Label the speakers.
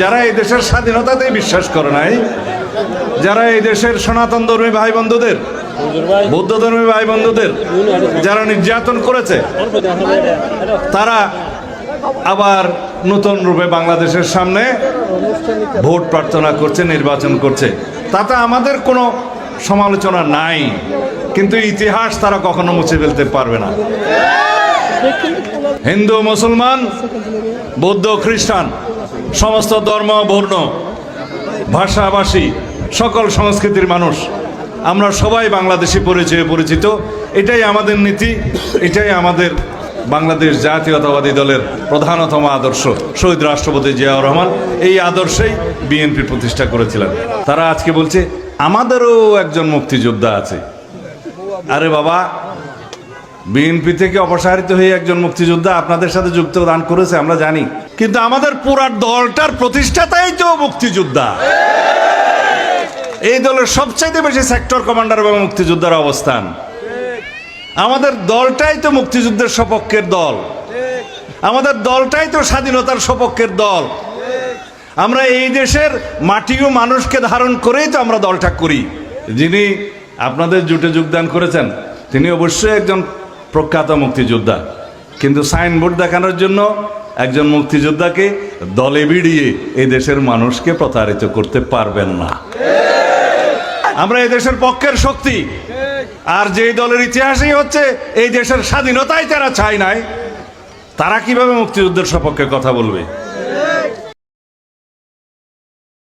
Speaker 1: যারা এই দেশের স্বাধীনতাতেই বিশ্বাস করে নাই, যারা এই দেশের সনাতন ধর্মী ভাই বন্ধুদের বৌদ্ধ ধর্মী ভাই বন্ধুদের যারা নির্যাতন করেছে, তারা আবার নতুন রূপে বাংলাদেশের সামনে ভোট প্রার্থনা করছে, নির্বাচন করছে। তাতে আমাদের কোনো সমালোচনা নাই, কিন্তু ইতিহাস তারা কখনো মুছে ফেলতে পারবে না। হিন্দু, মুসলমান, বৌদ্ধ, খ্রিস্টান, সমস্ত ধর্ম, বর্ণ, ভাষাভাষী, সকল সংস্কৃতির মানুষ। আমরা সবাই বাংলাদেশি পরিচয়ে পরিচিত। এটাই আমাদের নীতি, এটাই আমাদের বাংলাদেশ জাতীয়তাবাদী দলের প্রধানতম আদর্শ, শহীদ রাষ্ট্রপতি জিয়াউর রহমান। এই আদর্শেই বিএনপি প্রতিষ্ঠা করেছিলেন। তারা আজকে বলছে, আমাদেরও একজন মুক্তিযোদ্ধা আছে। আরে বাবা বিএনপি থেকে অপসারিত হয়ে একজন মুক্তিযোদ্ধা আপনাদের সাথে যুক্ত দান করেছে, আমরা জানি। কিন্তু আমাদের পুরা দলটার প্রতিষ্ঠাতাই তো মুক্তিযোদ্ধা। এই দলের সবচাইতে বেশি সেক্টর কমান্ডার এবং মুক্তিযোদ্ধার অবস্থান। আমাদের দলটাই তো মুক্তিযুদ্ধের সপক্ষের দল। আমাদের দলটাই তো স্বাধীনতার সপক্ষের দল। আমরা এই দেশের মাটি ও মানুষকে ধারণ করেই তো আমরা দলটা করি। যিনি আপনাদের জুটে যোগদান করেছেন, তিনি অবশ্যই একজন প্রখ্যাত মুক্তিযোদ্ধা। কিন্তু সাইনবোর্ড দেখানোর জন্য একজন মুক্তিযোদ্ধাকে দলে বিড়িয়ে এই দেশের মানুষকে প্রতারিত করতে পারবেন না। আমরা দেশের পক্ষের শক্তি। আর যে দলের ইতিহাসই হচ্ছে, এই দেশের স্বাধীনতাই তারা চায় নাই। তারা কীভাবে মুক্তিযুদ্ধের সপক্ষে কথা বলবে?